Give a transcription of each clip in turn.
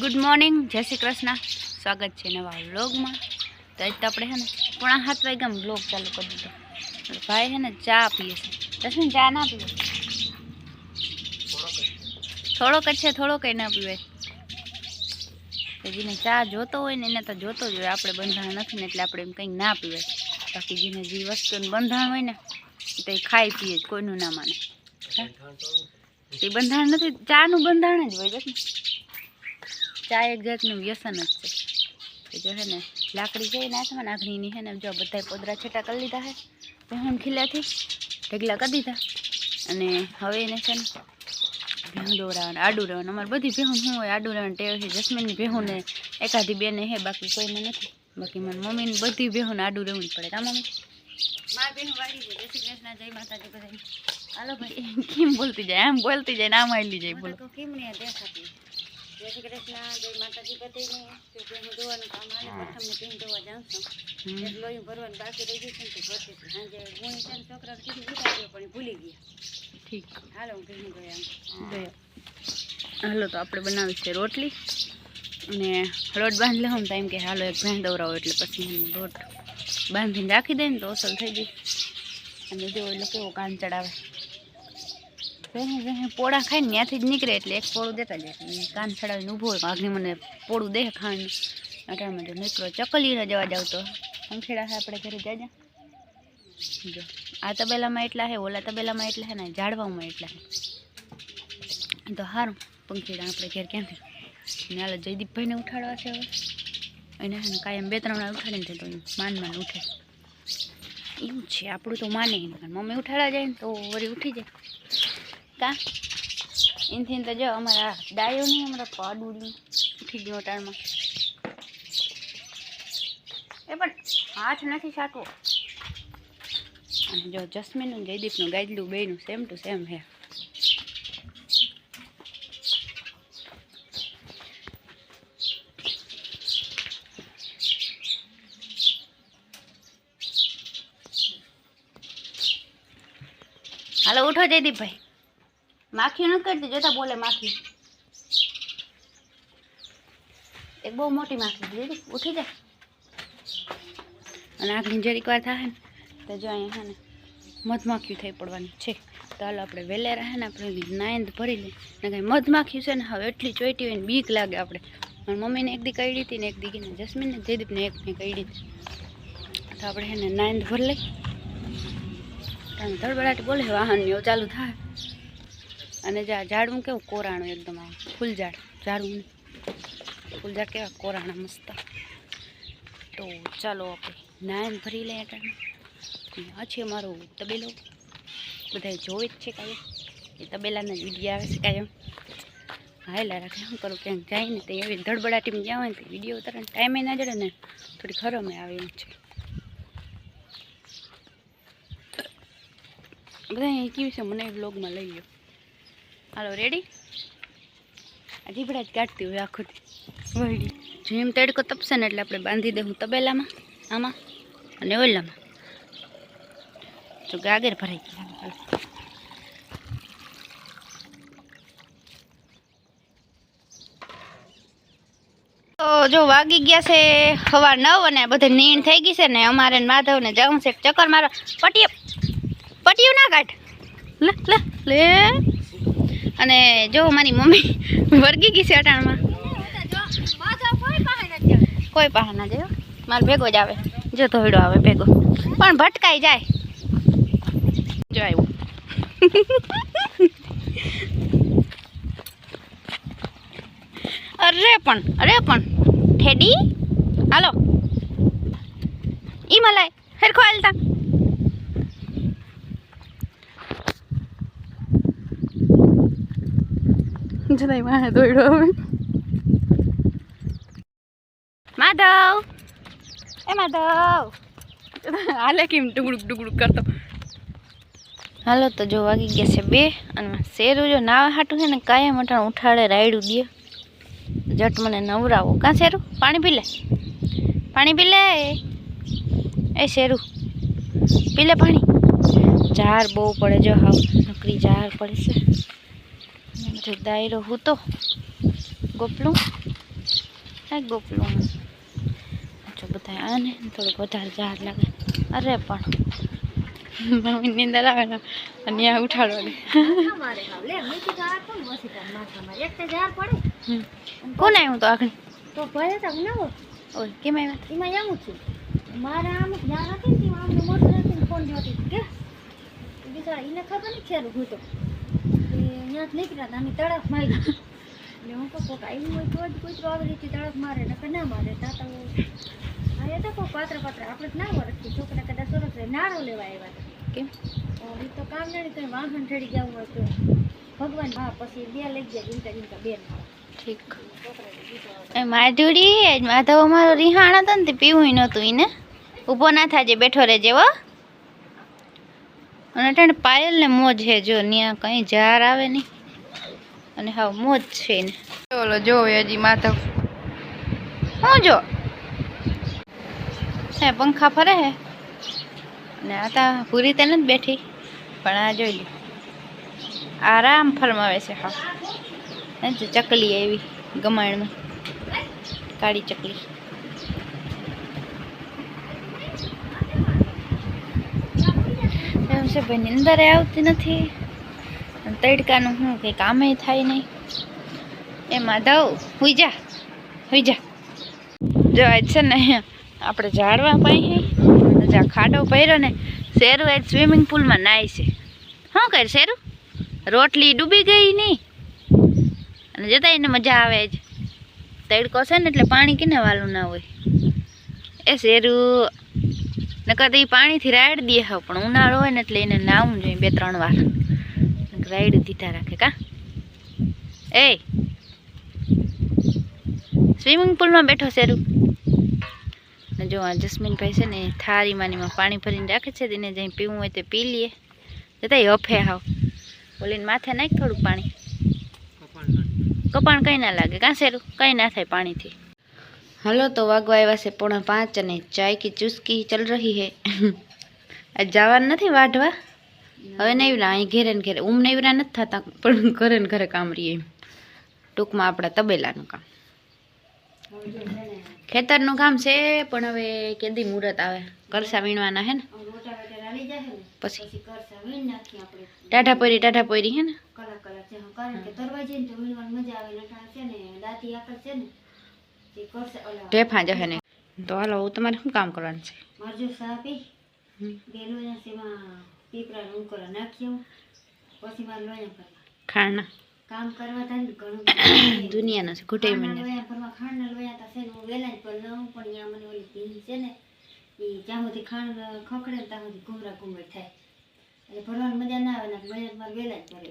Good morning જય શ્રી કૃષ્ણ. સ્વાગત છે નવા વ્લોગમાં. તો આજ તો આપણે છે ને પોણા સાત વાગ્યામાં વ્લોગ ચાલુ કરી દીધો. ભાઈ છે ને ચા પીએ છે. દસમી ચા ના પીવે. થોડોક જ છે, થોડોક ના પીવે. જેને ચા જોતો હોય ને એને તો જોતો જ હોય. આપણે બંધાણ નથી ને એટલે આપણે એમ કંઈક ના પીવે. બાકી જેને જે વસ્તુનું બંધાણ હોય ને, તો એ ખાઈ પીએ કોઈનું ના માને. એ બંધાણ નથી, ચાનું બંધાણ જ હોય ચા એક જાતનું વ્યસન જ છે. જો હે ને લાકડી છે નાખમાં નાખણીની હે ને જો બધા પોદરા છેટા કરી લીધા હે ભેહું ખીલાથી ઢગલા કરી દીધા. અને હવે એને છે ને ભેહું દોરાવાનું આડું રહેવાનું. અમારે બધી ભેહું શું હોય આડું રહેવાનું. ટેવ છે જસ્મીનની ભેહું ને એકાદી બેને હે બાકી કોઈને નથી. બાકી મારી મમ્મીને બધી ભેહું આડું રહેવું જ પડે. તા મમ્મી? મારી ભેહું વાળી છે જય શ્રી કૃષ્ણ જય માતાજી બધા હાલો ભાઈ. કેમ બોલતી જાય? આમ બોલતી જાય ને આમ આવેલી જાય બોલો. કેમ નહીં દેખાતી? જય શ્રી કૃષ્ણ જય માતાજી બધાને. તો ભેહું ધોવાનું કામ હાલે પ્રથમ ને ભેહું ધોવા જાઉં છું. એટલે લોહી ભરવાનું બાકી રહી ગયું છે ને તો ભરતી સાંજે હું છે ને છોકરાને કીધું ઉતાર્યો પણ ભૂલી ગયા. ઠીક. હાલો હું ભેહું ગયા હાલો તો આપણે બનાવી છે રોટલી. અને લોટ બાંધી લઉં તો એમ કે હાલો એક ભેણ દવરાવો એટલે પછી હું લોટ બાંધીને રાખી દે ને તો અસલ થઈ ગઈ. અને જો એટલે કેવો કાન ચડાવે. વેહે ખાય પોળા ખાઈને ત્યાંથી જ નીકળે એટલે એક પોળું દેતા જાય કાન ચડાવીને ઊભો હોય. આગળ મને પોળું દે ખાંડ અટાણમાં જો નીકળો ચકલીને જવા જાવ તો પંખેડા છે આપણે ઘરે જાજા. જો, આ તબેલામાં એટલા હે, ઓલા તબેલામાં એટલા હે ને, ઝાડવામાં એટલા હે. તો સારું પંખીડા આપણે ઘેર ક્યાંથી? ને હાલ જયદીપભાઈને ઉઠાડવા છે હવે. એને હે ને કાયમ બે, ત્રણ વાર ઉઠાડીને તો માન માન ઉઠે. એવું છે, આપણું તો માને મમ્મી ઉઠાડવા જાય ને તો વળી ઉઠી જાય. કા? એનથી તો જો અમારા ડાયો નહીં, અમારા પાડુડી ઉઠી ગયો ટાણમાં એ પણ હાથ નથી સાટવો અને જો જસ્મીનનું જયદીપનું ગાયડલું બેનું સેમ ટુ સેમ હે. હાલો, ઉઠો જયદીપભાઈ. માખી નથી કરતી, જોતા બોલે માખી. એક બહુ મોટી માખી દીધી ઉઠી જાય અને આખરી જરીક વાર થાય ને, તો જો અહીંયા હે ને મધમાખીયું થઈ પડવાની છે. તો હાલો આપણે વેલેરા રહે ને, આપણે નાયંદ ભરી લઈએ. ને કાંઈ મધમાખીયું છે ને, હવે એટલી ચોઈટી હોય ને, બીક લાગે આપણે. પણ મમ્મીને એક દી કઈ હતી ને, એક દી ને જસ્મીનને, જયદીપને એક ને કઈ હતી. તો આપણે હે ને, નાયંદ ભરી લઈ તમે ધડબડાટ બોલે, વાહન એવું ચાલુ થાય અને ઝાડવું કેવું? કોરાણું એકદમ આવે ફૂલ ઝાડ. ઝાડવું ફૂલ ઝાડ કેવા? કોરાણા મસ્ત. તો ચાલો આપણે નાયન ભરી લઈએ ટાઈમ આ છે મારો તબેલો. બધા જોવે જ છે કાંઈ એ તબેલાના જ વીડિયો આવે છે કાયમ. હાયલા રાખે. શું કરું ક્યાંક જાય ને તે એવી ધડબડાટીમાં ગયા હોય ને તે વીડિયો ઉતારે ટાઈમે ના જડે ને થોડી ખરમે આવે એમ છે. બધા અહીં કેવી છે? મને વ્લોગમાં લઈ લો હાલો રેડી આ જ કાઢતી હોય આખું વળી જેમ તડકો તપશે ને એટલે આપણે બાંધી દઉં તબેલામાં, આમાં અને ઓલામાં. જો ગાગર ભરાઈ ગયા. તો જો વાગી ગયા છે સવાર નવ અને બધે નીણ થઈ ગઈ છે ને અમારે ને માધવને જવું છે ચક્કર મારો પટિયું પટિયું ના કાઢ લે. અને જો મારી મમ્મી વર્ગી ગઈ છે અટાણમાં. કોઈ પાસે ના જાય. મારે ભેગો જ આવે. જો ધોયડો આવે ભેગો. પણ ભટકાઈ જાય. જો આવ્યું અરે પણ અરે પણ. ઠેડી? હાલો. ઈ મલાય હરખો હાલતા જલાઈ વાહે દોડ્યો હવે માધવ એ માધવ હાલે કેમ ડુગડુક ડુગડુક કરતો હાલો તો જો વાગી ગયા છે બે અને શેરું જો નાવા હાટું છે ને કાયમ અટાણ ઉઠાડે રાયડું દે. જટ મને નવરાવો. કાં શેરું? પાણી પી લે. પાણી પી લે. એ શેરું. પી લે પાણી. ઝાર બહુ પડે જો હાવ. નકરી ઝાર પડે છે બધો દાયરો તો? ગોપલું? હા ગોપલું જો બધા આને થોડુંક વધારે ઝાર લાગે. અરે પણ. મમ્મી નીંદર આવે અને આ ઉઠાડવાની. કોણ આવ્યું તો આગળ? તો ભલે તો ના ઓય, કેમ આવ્યા એમાં એવું છું મારે આમ જ્ઞાન હતી ને આમ મોટું મોઢું ફોન જોતી કે? બિચારા એને ખબર નહીં ખેરું હું તો. ત્યાં જ નીકળ્યા અમે તડક મારી એટલે હું કહું કોક આવ્યું હોય તો જ કૂતરો આવી રીતે તડક મારે નકર ના મારે. તાતા આ એ તો કોઈ પાત્ર પાત્ર આપણે જ ના વરસથી છોકરા કદાચ સરસ રહે નારો લેવા આવ્યા હતા. કેમ? એ તો કામ નહીં કંઈ વાહન ચડી જવું હોય તો. ભગવાન હા પછી બે લઈ ગયા જીમતા જીમતા બેન ઠીક. એ આજ માધવ અમારો રિહાણ હતો ને તે પીવું નહોતું એને ઊભો ના થાજે બેઠો રહેજે હો. અને અટાણે પાયલ ને મોજ છે જો ત્યાં કઈ ઝાર આવે નહીં. અને હા મોજ છે એને. ચલો જો હજી માથા હું જો? હે પંખા ફરે હે? ને આ તા પૂરી તે નથી બેઠી. પણ આ જોઈ લે. આરામ ફરમાવે છે હા ચકલી આવી ગમાણમાં. કાળી ચકલી એમ છે, ભાઈ નિંદરે આવતી નથી. તડકાનું શું કંઈ કામે થાય નહીં. એ માધવ હુઈ જા. હુઈ જા. જો આજ છે ને આપણે ઝાડવા પાઈ જ્યાં ખાડો પહેર્યો ને શેરું આજ સ્વિમિંગ પુલમાં નાય છે. શું કર શેરું? રોટલી ડૂબી ગઈ નહીં અને જતા એને મજા આવે જ તડકો છે ને એટલે પાણી કિને વાલું ના હોય. એ શેરું નકર તો એ પાણીથી રાઈડ દે હા પણ ઉનાળો હોય ને એટલે એને નાવું જોઈએ બે ત્રણ વાર. રાઈડ દીધા રાખે કા? એ! સ્વિમિંગ પુલમાં બેઠો શેરું જો આ જસ્મીનભાઈ છે ને થારી માનીમાં પાણી ભરીને રાખે છે તેને જઈને પીવું હોય તો પી લઈએ જતા હફે હાવ. બોલીને માથે નાખ થોડું પાણી. કપાણ કંઈ ના લાગે. કાં શેરું? કંઈ ના થાય પાણીથી. હાલો તો વાગવા આવ્યા છે પોણા પાંચ અને ચાય કી ચુસ્કી ચલ રહી હે આજ જવાનું નથી વાઢવા હવે નહીવરા અહીં ઘેરે ને ઘેરે ઉમ નહીવરા નથી થતા પણ ઘરે ને ઘરે કામ રહીએ એમ ટૂંકમાં આપણા તબેલાનું કામ. ખેતરનું કામ છે પણ હવે કેદી મુહૂર્ત આવે. કરસા વીણવાના હે ને? રોટાવેટર આવી જાય ને? પછી. પછી કરસા વીણ નાખીએ આપણે. ટાઢા પોરી ટાઢા પોરી હે ને હા, તો તે ઢેફા જશે ને તો હાલો હું તમારે શું કામ કરવાનું છે? મારજો સા આપી. હમ. બે લોયા સેમાં પીપળા નું કરવા પછી મારે લોયા કરવા ખાણા કામ કરવા થાય ને ઘણું દુનિયાના છે ખૂટે ખાંડના મને લોયા ફરવા ખાંડના લોયા તા છે ને હું વેલા જ પર લઉં પણ ત્યાં મને ઓલી પીન છે ને એ જ્યાં સુધી ખાંડ ખખડે ત્યાં સુધી ઘૂમરા ઘૂમર થાય. એટલે ભરવાની મજા ના આવે ને મજા મારે વેલા જ ભરે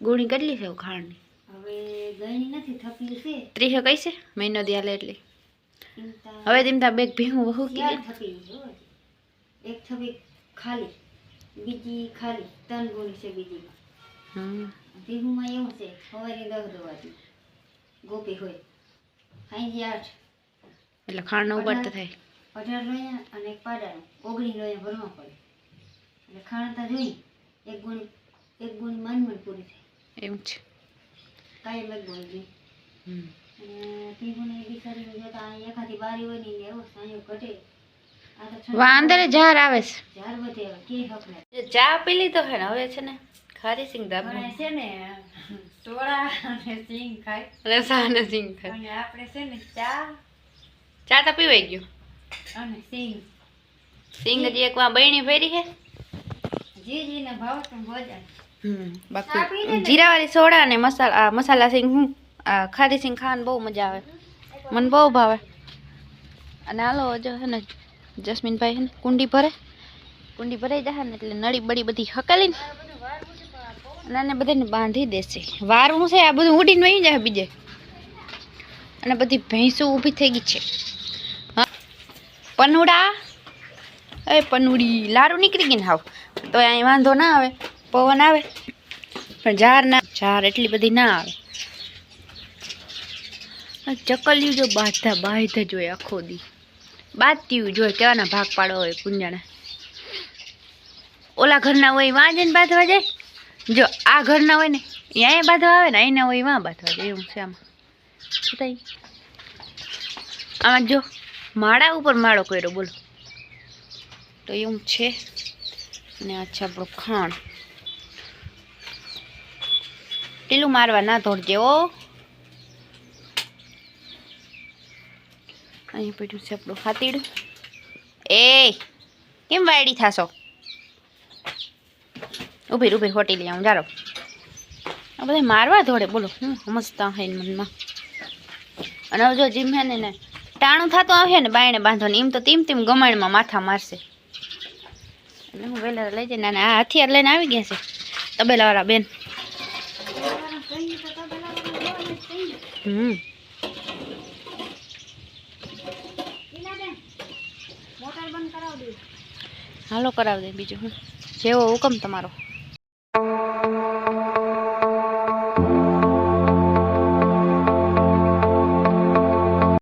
ગોળી કેટલી છે ખાણની હવે ગયણી નથી થપ્યું છે. ત્રીસે કઈ છે? મહિનો દિયાલે એટલે. એમ હવે તેમ તા બેગ ભેગું વહુ કે? થપી એક થપી ખાલી. બીજી ખાલી. ત્રણ ગોળી છે બીજીમાં. હમ. ભીહુમાં એવું છે સવારે દસ દવાથી. ગોપી હોય. સાંજે આઠ. એટલે ખાણનો ઉપાડ તો થાય. અઢાર લોયા અને એક પાડાનું. ઓગણી લોયા ભરવા પડે. એટલે ખાણતા જોઈ. એક ગુણી એક ગુણી માંડ પૂરી થાય. એવું છે કાયમ એક ગુણી જોઈ હમ. અને તી ગુણી બિચારીને જોતા અહીં એકાદી બારી હોય ને એને એવો સાંયો કઢે આ તો છ- વાંદરે ઝાર આવે છે. ચા પી લીધો હે ને હવે છે ને ખારી સિંગ દાબો છે ને સોડા અને સિંગ ખાય. અને સિંગ ખાય. અને આપણે છે ને ચા ચા તો પીવાઈ ગયો. અને સિંગ. સિંગ હજી એક વાર બહેણી ફેરી હે. જી જીને ભાવતું ભોજન. ચા પી બાકી. જીરાવાળી સોડા અને મસાલા મસાલા સિંગ હું આ ખારી સિંગ ખાવાની બહુ મજા આવે. મને બહુ ભાવે. અને હાલો જો હે ને જસ્મીનભાઈ હે ને કુંડી ભરે. કુંડી ભરાઈ જાય ને એટલે નળી બળી બધી હકાલીને અને આને બધાને બાંધી દેશે. વારવું છે આ બધું ઉડીને વહી જાય બીજે. અને બધી ભેંસો ઊભી થઈ ગઈ છે. હા. પનુડા. એ પનુડી. લારું નીકળી ગઈ ને હાવ. તો અહીં વાંધો ના આવે. પવન આવે. પણ ઝાર ના ઝાર એટલી બધી ના આવે. ચકલિયું જો બાધા બાધા જોઈએ આખો દી. બાધ્યું જોઈએ કેવાના ભાગ પાડો હોય કુંજાણા ઓલા ઘરના હોય વાં જઈને બાંધવા જાય? જો આ ઘરના હોય ને અહીંયા બાંધવા આવે ને, અહીંના હોય વાં બાંધવા જાય, એવું છે આમાં. આમાં જો માળા ઉપર માળો કર્યો, બોલો. તો એવું છે. અને આ છે ખાણ. ટીલું મારવા ના દોડજે ઓ અહીં પડ્યું છે આપણું હાતીડું એ, કેમ વાયડી થાશો? ઊભી ઊભી હોટી લઈ આવું, જારો. આ બધા મારવા ધોડે બોલો હું સમજતા હોય મનમાં. અને હવે જો જીમ ને ને ટાણું થતું આવે ને બાયણે બાંધવાનું, એમ તો તીમ તીમ ગમાણમાં માથા મારશે. એટલે હું વહેલા લઈ જઈને આ હથિયાર લઈને આવી ગયા છે, તબેલાવાળા બેન કઈ તો તબેલાવાળા જોવા જ કઈ હમ. હાલો કરાવી દે બીજું હું જેવો હુકમ તમારો.